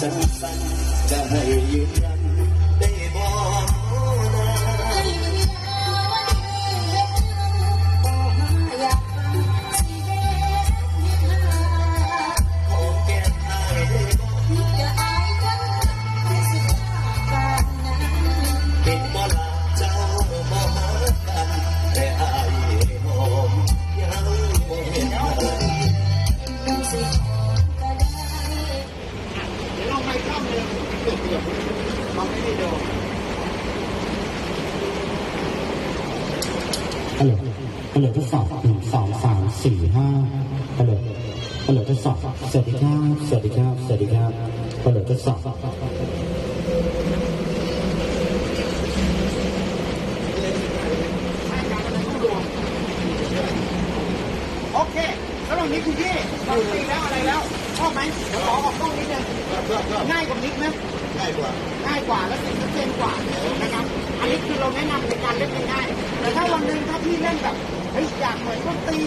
จะดจะให้ยืนยัน ฮัลโหลฮัลโหลทดสอบหนึ่งสองสามสี่ห้าฮัลโหลฮัลโหลทดสอบสวัสดีครับ สวัสดีครับ สวัสดีครับฮัลโหลทดสอบโอเคแล้วตรงนี้คุณพี่เราตีแล้วอะไรแล้วชอบไหมขอออกกล้องนิดนึงง่ายกว่านิดไหมง่ายกว่า ง่ายกว่าและสิ่งชัดเจนกว่า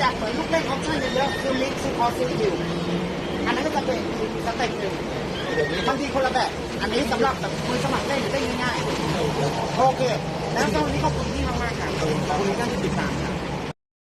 อนลูกตีอยากเหมือนลูกเล่นออปชั่นเยอะๆคือมิกซ์คือพอซื้อคิวอันนั้นก็จะเป็นสเต็ปหนึ่งบางทีคนละแบบ อันนี้สำหรับแบบมือสมัครเล่นได้ง่ายๆโอเค แล้วตอนนี้ขอบคุณพี่มากๆค่ะขอบคุณท่านที่ติดตาม